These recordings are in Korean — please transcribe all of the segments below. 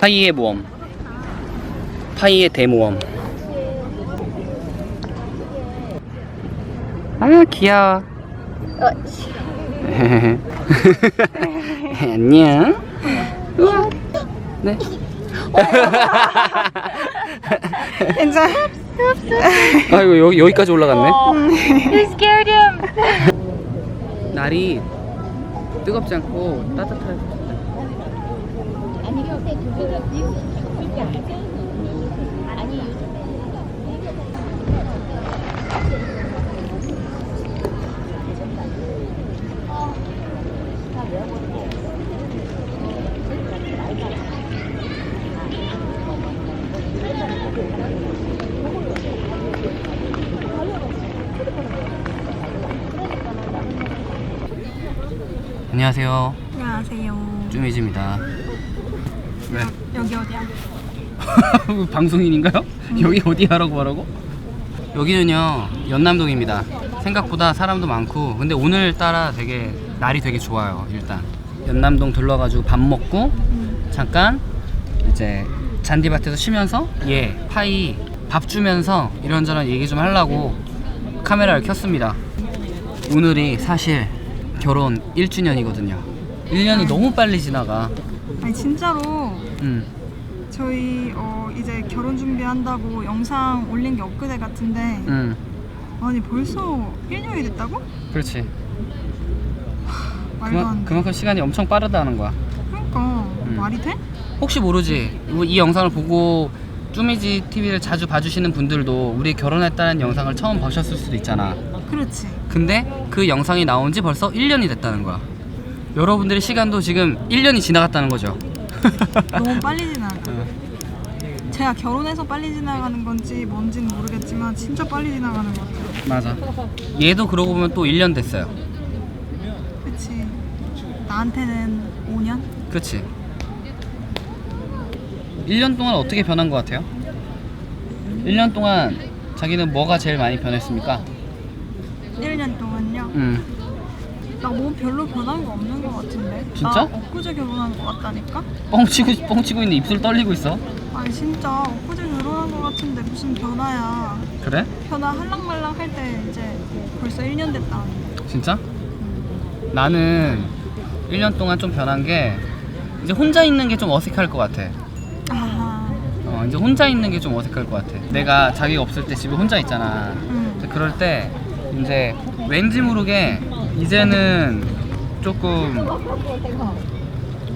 파이의 모험. 파이의 대모험. 아 귀여워. 안녕. 네. 괜찮아? 아이고 여기 여기까지 올라갔네. You scared him. 날이 뜨겁지 않고 따뜻 할 안녕하세요. 안녕하세요. 쭈미즈입니다. 네. 여기 어디야? 방송인인가요? 여기 어디야라고 말하고? 여기는요 연남동입니다. 생각보다 사람도 많고 근데 오늘따라 되게 날이 되게 좋아요. 일단 연남동 들러가지고 밥 먹고 잠깐 이제 잔디밭에서 쉬면서 얘 파이 밥 주면서 이런저런 얘기 좀 하려고 카메라를 켰습니다. 오늘이 사실 결혼 1주년이거든요. 1년이 너무 빨리 지나가. 아니 진짜로 음. 저희 어, 이제 결혼 준비한다고 영상 올린 게 엊그제 같은데 음. 아니 벌써 1년이 됐다고? 그렇지. 말도 그만, 안 돼. 그만큼 시간이 엄청 빠르다는 거야. 그러니까 음. 말이 돼? 혹시 모르지. 이- 이 영상을 보고 쭈미지 TV를 자주 봐주시는 분들도 우리 결혼했다는 영상을 처음 보셨을 수도 있잖아. 그렇지. 근데 그 영상이 나온 지 벌써 1년이 됐다는 거야. 여러분들의 시간도 지금 1년이 지나갔다는 거죠. 너무 빨리 지나가. 어. 제가 결혼해서 빨리 지나가는 건지 뭔지는 모르겠지만 진짜 빨리 지나가는 것 같아요. 맞아. 얘도 그러고 보면 또 1년 됐어요. 그치. 나한테는 5년? 그치? 1년 동안 어떻게 변한 것 같아요? 1년 동안 자기는 뭐가 제일 많이 변했습니까? 1년 동안요? 음. 나뭐 별로 변한 거 없는 것 같은데? 진짜? 나 엊그제 결혼한 것 같다니까? 뻥치고 뻥치고 있는데 입술 떨리고 있어. 아니 진짜 엊그제 결혼한 것 같은데 무슨 변화야 그래? 변화 할랑말랑 할 때 이제 벌써 1년 됐다 진짜? 나는 1년 동안 좀 변한 게 이제 혼자 있는 게 좀 어색할 것 같아. 아 어, 이제 혼자 있는 게 좀 어색할 것 같아. 내가 자기가 없을 때 집에 혼자 있잖아. 응. 이제 그럴 때 이제 왠지 모르게 이제는 조금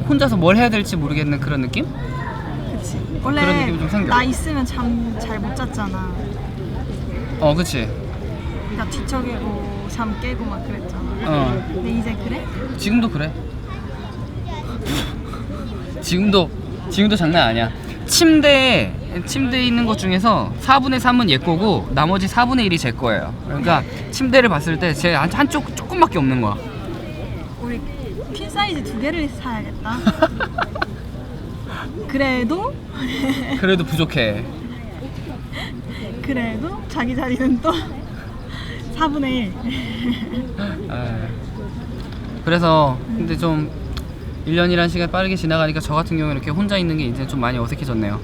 혼자서 뭘 해야 될지 모르겠는 그런 느낌? 그치 그런 원래 느낌이 좀 생겨. 나 있으면 잠 잘 못 잤잖아 어, 그치. 나 뒤척이고 잠 깨고 막 그랬잖아 어, 근데 이제 그래? 지금도 그래. 지금도 지금도 장난 아니야. 침대에 침대에 있는 것 중에서 4분의 3은 얘 거고 나머지 4분의 1이 제 거예요. 그러니까 침대를 봤을 때 제 한쪽 조금밖에 없는 거야. 우리 퀸 사이즈 두 개를 사야겠다 그래도 그래도 부족해. 그래도 자기 자리는 또 4분의 1 에. 그래서 근데 좀 1년이란 시간 이 빠르게 지나가니까 저 같은 경우에 이렇게 혼자 있는 게 이제 좀 많이 어색해졌네요.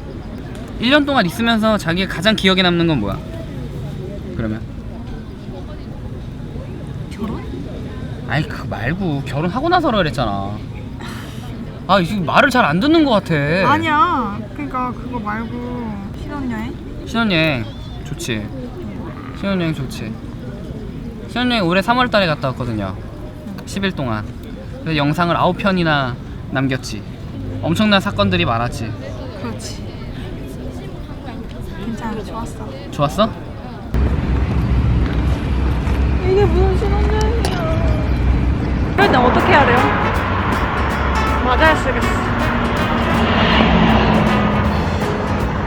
1년 동안 있으면서 자기가 가장 기억에 남는 건 뭐야? 그러면 결혼? 아니 그 말고 결혼하고 나서라 그랬잖아. 아 지금 말을 잘 안 듣는 것 같아. 아니야 그러니까 그거 말고 신혼여행? 신혼여행 좋지. 신혼여행 좋지. 신혼여행 올해 3월달에 갔다 왔거든요. 10일 동안. 그래서 영상을 9편이나 남겼지. 엄청난 사건들이 많았지. 그렇지 좋았어 좋았어? 이게 무슨 신혼여행이야 그럴 때 어떻게 해야 돼요? 맞아야 쓰겠어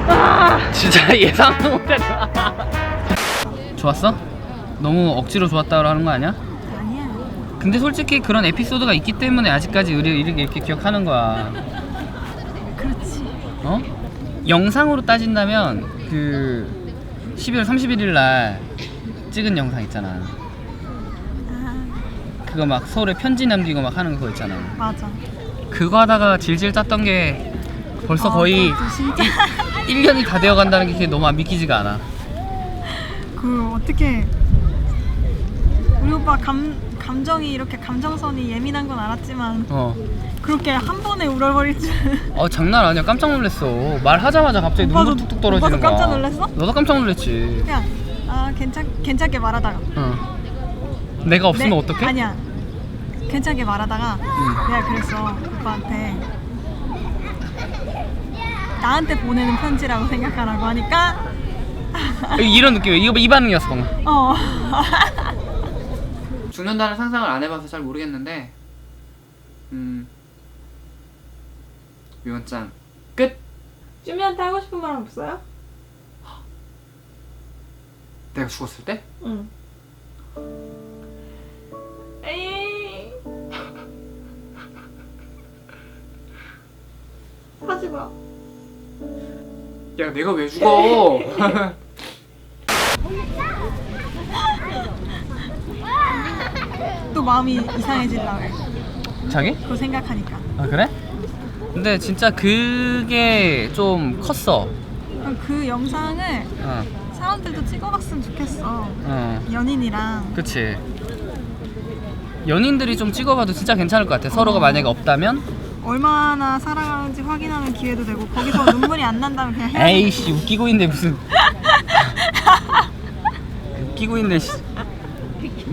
아 진짜 예상도 못했다. 좋았어? 너무 억지로 좋았다고 하는 거 아니야? 아니야 근데 솔직히 그런 에피소드가 있기 때문에 아직까지 우리 이렇게, 이렇게 기억하는 거야. 그렇지 어? 영상으로 따진다면 그 12월 31일 날 찍은 영상 있잖아. 아 그거 막 서울에 편지 남기고 막 하는 거 있잖아. 맞아 그거 하다가 질질 짰던 게 벌써 아, 거의 그것도 진짜 1년이 다 되어 간다는 게 너무 믿기지가 않아. 그 어떻게 우리 오빠 감 감정이 이렇게 감정선이 예민한 건 알았지만 어. 그렇게 한 번에 울어버릴 줄. 어 장난 아니야. 깜짝 놀랐어. 말하자마자 갑자기 오빠도- 눈물 뚝뚝 떨어지는 오빠도 거야. 깜짝 놀랐어? 너도 깜짝 놀랐지. 그냥 아 괜찮 괜찮게 말하다가. 어. 내가 없으면 내- 어떡해? 아니야. 괜찮게 말하다가 응. 내가 그랬어 오빠한테. 나한테 보내는 편지라고 생각하라고 하니까. 이런 느낌이야. 이거 이 반응이었어 방금. 어 죽는다는 상상을 안 해봐서 잘 모르겠는데 음. 유언장 끝! 쭈미한테 하고 싶은 말 없어요? 내가 죽었을 때? 응. 에이. 하지 마. 야 내가 왜 죽어 마음이 이상해질라 자기? 그거 생각하니까. 아 그래? 근데 진짜 그게 좀 컸어. 그럼 그 영상을 어, 사람들도 찍어봤으면 좋겠어. 어. 연인이랑. 그치. 연인들이 좀 찍어봐도 진짜 괜찮을 것 같아. 서로가 만약에 없다면? 얼마나 사랑하는지 확인하는 기회도 되고 거기서 눈물이 안 난다면 그냥 헤어지 에이씨 웃기고 있네 무슨. 웃기고 있네 씨.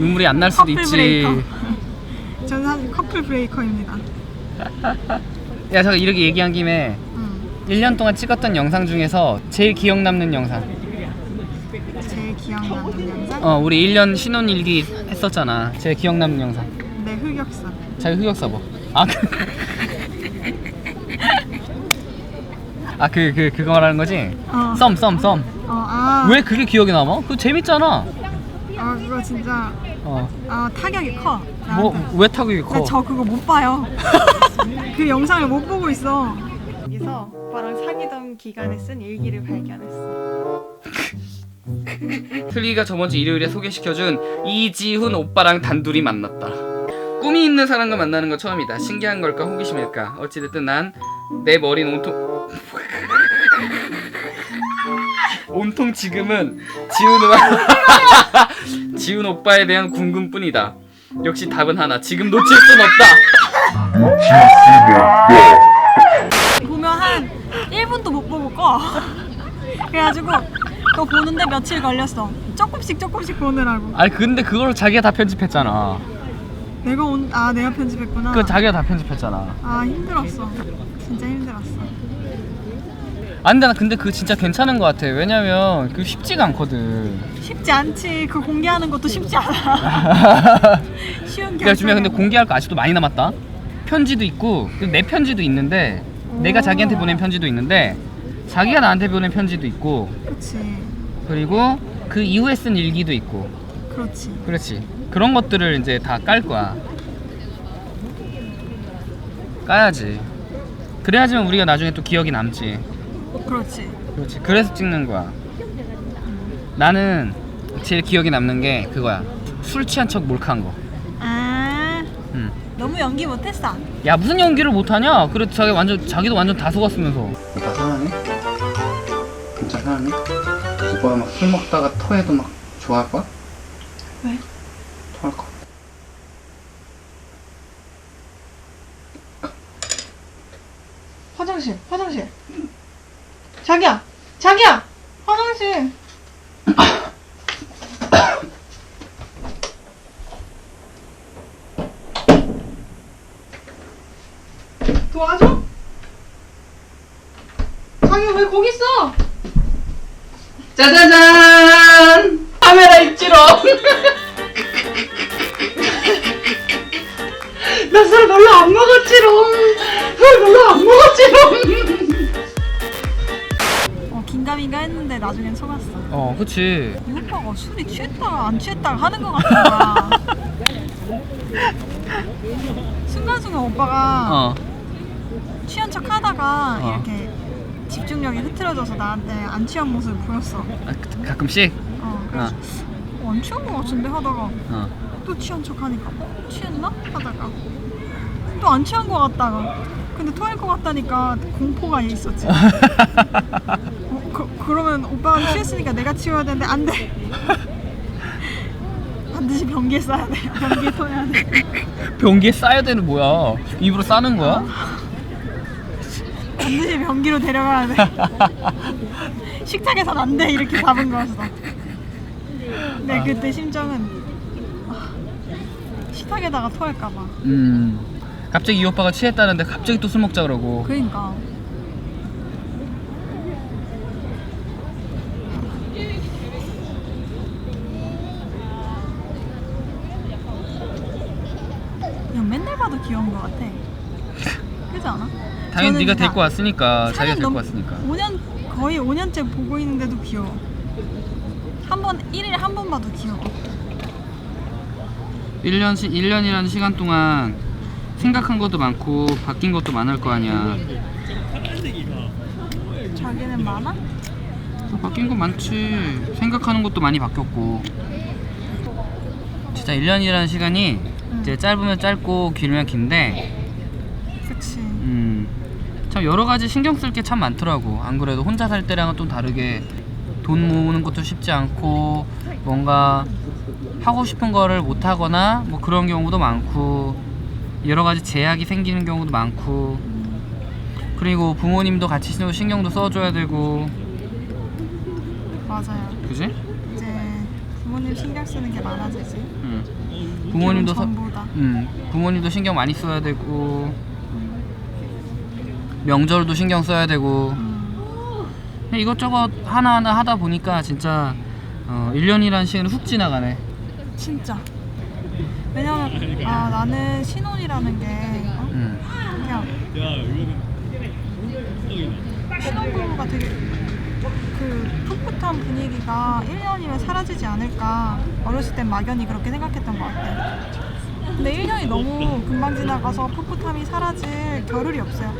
눈물이 안 날 수도 커플 있지 브레이커 저는 사실 커플 브레이커입니다 야 잠깐 이렇게 얘기한 김에 음, 1년 동안 찍었던 영상 중에서 제일 기억 남는 영상 제일 기억나는 영상 어 우리 1년 신혼일기 했었잖아 제일 기억 남는 영상 내 흑역사 자기 흑역사 뭐? 아 그... 아 그 그 그거 말하는 거지? 어. 썸 썸 썸. 어, 아, 왜 그게 기억에 남아? 그거 재밌잖아. 아 그거 진짜 어. 아 타격이 커뭐 나한테. 왜 타격이 커? 근데 저 그거 못 봐요 그 영상을 못 보고 있어 여기서 오빠랑 사귀던 기간에 쓴 일기를 발견했어 슬기가 저번 주 일요일에 소개시켜준 이지훈 오빠랑 단둘이 만났다. 꿈이 있는 사람과 만나는 거 처음이다. 신기한 걸까 호기심일까. 어찌됐든 난 내 머리는 온통 온통 지금은 지훈 오빠 지훈 오빠에 대한 궁금뿐이다. 역시 답은 하나. 지금 놓칠 순 없다. 보면 한 1분도 못 보고 꺼 그래가지고 그거 보는데 며칠 걸렸어 조금씩 조금씩 보느라고 아니 근데 그걸 자기가 다 편집했잖아. 내가 온 아 내가 편집했구나 그 자기가 다 편집했잖아. 아 힘들었어 진짜 힘들었어 아 근데 나 근데 그거 진짜 괜찮은 것 같아. 왜냐면 그 쉽지가 않거든. 쉽지 않지 그 공개하는 것도 쉽지 않아 쉬운 게 내가 주면 근데 공개할 거 아직도 많이 남았다. 편지도 있고 내 편지도 있는데 내가 오. 자기한테 보낸 편지도 있는데 자기가 나한테 보낸 편지도 있고 그렇지 그리고 그 이후에 쓴 일기도 있고 그렇지 그렇지 그런 것들을 이제 다 깔 거야. 까야지. 그래야지만 우리가 나중에 또 기억이 남지. 그렇지 그렇지. 그래서 찍는 거야. 나는 제일 기억에 남는 게 그거야. 술 취한 척 몰카한 거. 아 응. 너무 연기 못했어 야 무슨 연기를 못하냐? 그래 자기 완전 자기도 완전 다 속았으면서. 오빠 사랑해? 진짜 사랑해? 오빠가 막술 먹다가 토해도 막 좋아할 거야? 왜? 토할 거. 화장실 화장실 자기야 자기야 화장실 도와줘? 자기야 왜 거기 있어? 짜자잔! 카메라 있지롱! 나술 별로 안 먹었지롱 술 별로 안 먹었지롱 어 긴가민가 했는데 나중엔 속았어 어, 그치. 이 오빠가 술이 취했다가 안 취했다가 하는 것 거야 순간순간 오빠가 어. 취한 척 하다가 어. 이렇게 집중력이 흐트러져서 나한테 안 취한 모습을 보였어 아, 그- 가끔씩? 어 그래서 어, 안 취한 것 같은데 하다가 어. 또 취한 척 하니까 어? 취했나? 하다가 또 안 취한 것 같다가 근데 토할 것 같다니까 공포가 있었지. 어, 그, 그러면 오빠가 취했으니까 내가 치워야 되는데 안 돼. 반드시 변기에 싸야 돼. 변기에 토해야 돼. 변기에 싸야 되는 뭐야? 입으로 싸는 거야? 반드시 변기로 데려가야 돼. 식탁에선 안 돼. 이렇게 잡은 거였어. 근데 그때 심정은 아, 식탁에다가 토할까 봐. 음. 갑자기 이 오빠가 취했다는데 갑자기 또 술 먹자 그러고. 그러니까. 그냥 맨날 봐도 귀여운 것 같아. 그지 않아? 당연히 네가 데리고 왔으니까 자기가 4년 데리고 넘- 왔으니까. 5년 거의 5년째 보고 있는데도 귀여워. 한번 1일에 한 번 봐도 귀여워. 1년, 1년이라는 시간 동안 생각한 것도 많고 바뀐 것도 많을 거 아니야. 자기는 많아? 뭐 바뀐 거 많지. 생각하는 것도 많이 바뀌었고. 진짜 1년이라는 시간이 이제 짧으면 짧고 길면 긴데, 그치. 음, 참 여러 가지 신경 쓸 게 참 많더라고. 안 그래도 혼자 살 때랑은 좀 다르게 돈 모으는 것도 쉽지 않고 뭔가 하고 싶은 거를 못 하거나 뭐 그런 경우도 많고 여러 가지 제약이 생기는 경우도 많고 그리고 부모님도 같이 신경도 써줘야 되고 맞아요. 그지? 이제 부모님 신경 쓰는 게 많아지지. 응. 부모님도 서, 전보다. 음, 부모님도 신경 많이 써야 되고 명절도 신경 써야 되고 음, 그냥 이것저것 하나하나 하다 보니까 진짜 어, 1년이라는 시간이 훅 지나가네 진짜. 왜냐면 아 나는 신혼이라는 게 어? 음. 그냥 신혼부부가 되게 그 풋풋한 분위기가 1년이면 사라지지 않을까 어렸을 땐 막연히 그렇게 생각했던 것 같아. 근데 1년이 너무 금방 지나가서 풋풋함이 사라질 겨를이 없어요.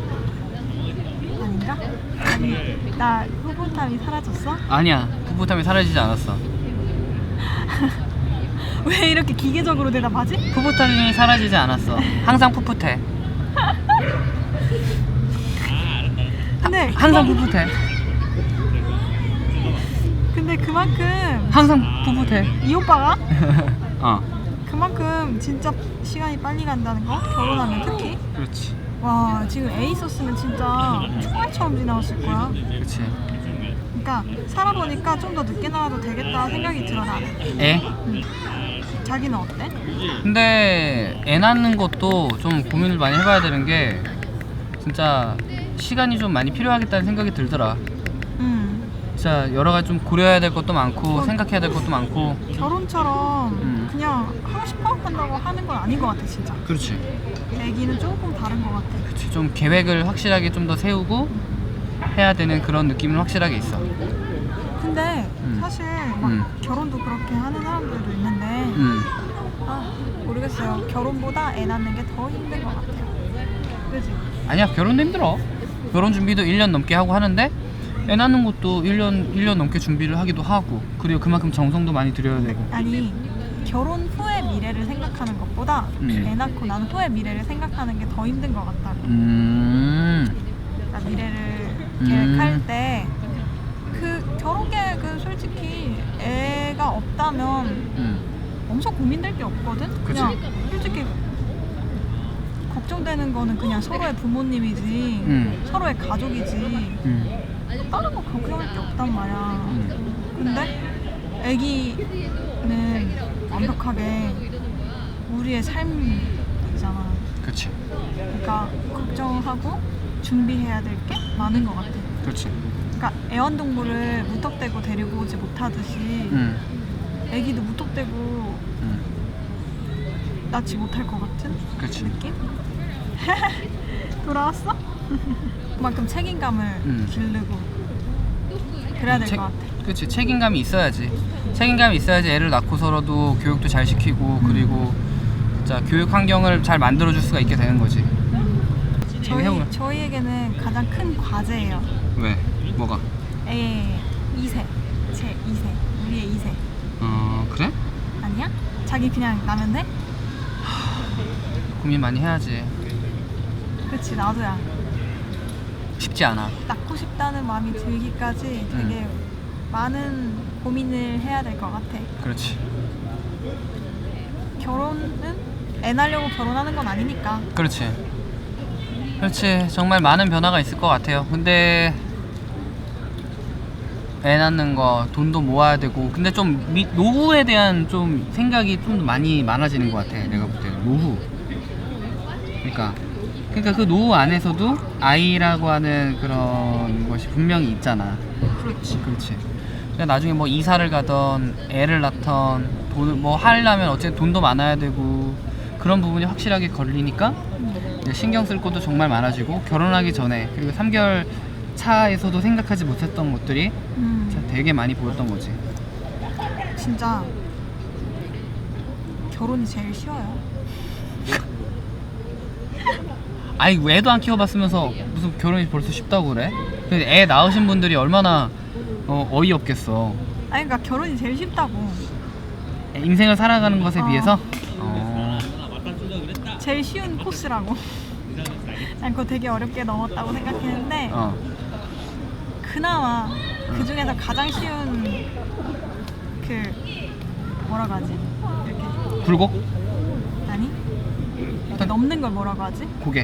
아닌가? 아니 나 풋풋함이 사라졌어? 아니야 풋풋함이 사라지지 않았어 왜 이렇게 기계적으로 대답하지? 풋풋함이 사라지지 않았어 항상 풋풋해 근데 항상 풋풋해 그만큼 항상 풋풋해 이 오빠가? 어. 그만큼 진짜 시간이 빨리 간다는 거? 결혼하면 특히? 그렇지. 와 지금 애 있었으면 진짜 총알처럼 지나갔을 거야. 그렇지. 그러니까 살아보니까 좀 더 늦게 나와도 되겠다 생각이 들어 나는 애? 자기는 어때? 근데 애 낳는 것도 좀 고민을 많이 해봐야 되는 게 진짜 시간이 좀 많이 필요하겠다는 생각이 들더라. 음 진짜 여러 가지 좀 고려해야 될 것도 많고 어. 생각해야 될 것도 많고 결혼처럼 음. 그냥 하고 싶어 한다고 하는 건 아닌 것 같아 진짜 그렇지 애기는 조금 다른 것 같아 그치 좀 계획을 확실하게 좀 더 세우고 해야 되는 그런 느낌은 확실하게 있어 근데 음. 사실 막 음. 결혼도 그렇게 하는 사람들도 있는데 음 아 모르겠어요 결혼보다 애 낳는 게 더 힘든 것 같아요 그지? 아니야 결혼도 힘들어 결혼 준비도 1년 넘게 하고 하는데 애 낳는 것도 1년 1년 넘게 준비를 하기도 하고 그리고 그만큼 정성도 많이 들여야 되고 아니 결혼 후의 미래를 생각하는 것보다 음. 애 낳고 난 후의 미래를 생각하는 게 더 힘든 것 같다고 음 그러니까 미래를 음. 계획할 때그 결혼 계획은 솔직히 애가 없다면 음. 엄청 고민될 게 없거든? 그치. 그냥 솔직히 걱정되는 거는 그냥 서로의 부모님이지 음. 서로의 가족이지 음. 다른 거 걱정할 게 없단 말이야 음. 근데 애기는 완벽하게 우리의 삶이잖아 그렇지 그러니까 걱정하고 준비해야 될 게 많은 것 같아 그렇지 그러니까 애완동물을 무턱대고 데리고 오지 못하듯이 음. 애기도 무턱대고 음. 낳지 못할 것 같은 그렇지 느낌? 돌아왔어? 그만큼 책임감을 음. 기르고 그래야 될 책- 것 같아 그렇지 책임감이 있어야지. 책임감이 있어야지 애를 낳고서라도 교육도 잘 시키고 그리고 진짜 교육 환경을 잘 만들어 줄 수가 있게 되는 거지. 저희, 해보면. 저희에게는 가장 큰 과제예요. 왜? 뭐가? 애의 2세 제 2세 우리의 2세. 어 그래? 아니야? 자기 그냥 나면 돼? 고민 많이 해야지. 그치 나도야. 쉽지 않아. 낳고 싶다는 마음이 들기까지 되게 많은 고민을 해야 될 것 같아. 그렇지. 결혼은 애 낳으려고 결혼하는 건 아니니까. 그렇지. 그렇지. 정말 많은 변화가 있을 것 같아요. 근데 애 낳는 거 돈도 모아야 되고 근데 좀 미- 노후에 대한 좀 생각이 좀 많이 많아지는 것 같아. 내가 볼 때는 노후. 그러니까 그러니까 그 노후 안에서도 아이라고 하는 그런 것이 분명히 있잖아. 그렇지. 그렇지. 그러니까 나중에 뭐 이사를 가던 애를 낳던 돈을 뭐 하려면 어쨌든 돈도 많아야 되고 그런 부분이 확실하게 걸리니까 이제 신경 쓸 것도 정말 많아지고 결혼하기 전에 그리고 3개월 차에서도 생각하지 못했던 것들이 음, 진짜 되게 많이 보였던 거지. 진짜 결혼이 제일 쉬워요. 아니 애도 안 키워봤으면서 무슨 결혼이 벌써 쉽다고 그래? 근데 애 낳으신 분들이 얼마나 어, 어이없겠어. 아니 그러니까 결혼이 제일 쉽다고. 인생을 살아가는 것에 어. 비해서. 어. 제일 쉬운 코스라고. 난 그거 되게 어렵게 넘었다고 생각했는데 어. 그나마 그 중에서 가장 쉬운 그 뭐라고 하지? 이렇게 굴곡? 넘는 걸 뭐라고 하지? 고개.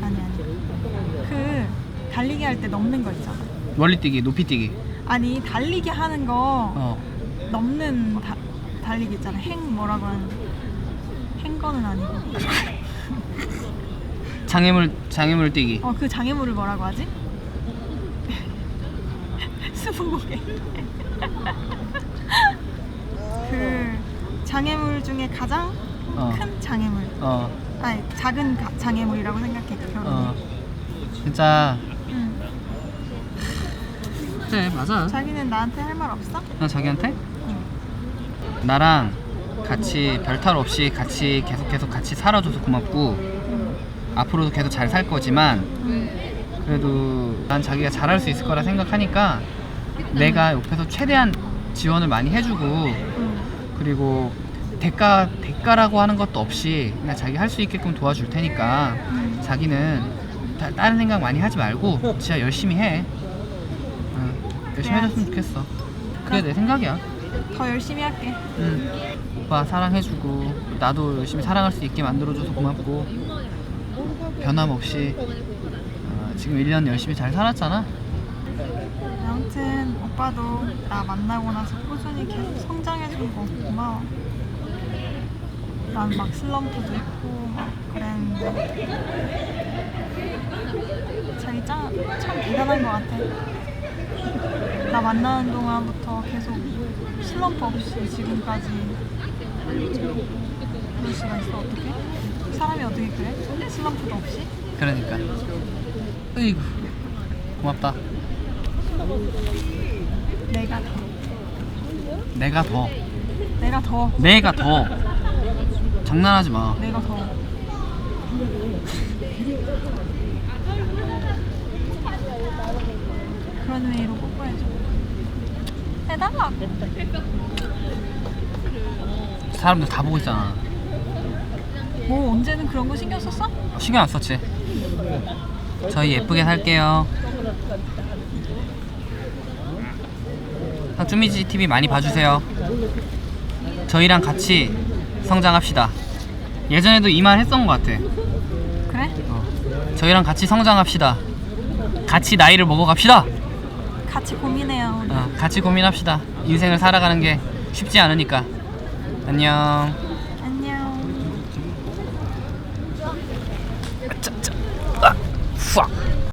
아니 아니 그 달리기 할 때 넘는 거 있잖아. 멀리뛰기, 높이뛰기. 아니 달리기 하는 거 어. 넘는 다, 달리기 있잖아. 행 뭐라고 하는 행거는 아니고. 장애물 장애물 뛰기. 어 그 장애물을 뭐라고 하지? 스무고개. 그 장애물 중에 가장 어. 큰 장애물. 어. 아니 작은 가- 장애물이라고 생각해 결혼이. 어. 진짜 응. 그래 맞아. 자기는 나한테 할 말 없어? 나 자기한테 응. 나랑 같이 별탈 없이 같이 계속 계속 같이 살아줘서 고맙고 응. 앞으로도 계속 잘 살 거지만 응. 그래도 난 자기가 잘할 수 있을 거라 생각하니까 내가 옆에서 최대한 지원을 많이 해주고 응. 그리고 대가 대가라고 하는 것도 없이 그냥 자기 할 수 있게끔 도와줄 테니까 응. 자기는 다, 다른 생각 많이 하지 말고 진짜 열심히 해. 응, 열심히 그래야지. 해줬으면 좋겠어. 그게 내 생각이야. 더 열심히 할게. 응. 오빠 사랑해주고 나도 열심히 살아갈 수 있게 만들어줘서 고맙고 변함없이 어, 지금 1년 열심히 잘 살았잖아. 아무튼 오빠도 나 만나고 나서 꾸준히 계속 성장해준 거 고마워. 난 막 슬럼프도 있고 막 그랬는데 자기 짱, 참 대단한 것 같아. 나 만나는 동안부터 계속 슬럼프 없이 지금까지 그럴 수가 있어 어떻게? 사람이 어떻게 그래? 슬럼프도 없이? 그러니까. 으이구 고맙다. 내가 더 내가 더 내가 더 내가 더 장난하지 마. 내가 더 그런 의미로 뽀뽀해줘 해달라 사람들 다 보고 있잖아. 뭐 언제는 그런 거 신경 썼어? 신경 안 썼지. 저희 예쁘게 살게요. 쭈미지 TV 많이 봐주세요. 저희랑 같이 성장합시다. 예전에도 이 말 했던 것 같아. 그래? 어. 저희랑 같이 성장합시다. 같이 나이를 먹어갑시다. 같이 고민해요 어, 같이 고민합시다. 인생을 살아가는 게 쉽지 않으니까. 안녕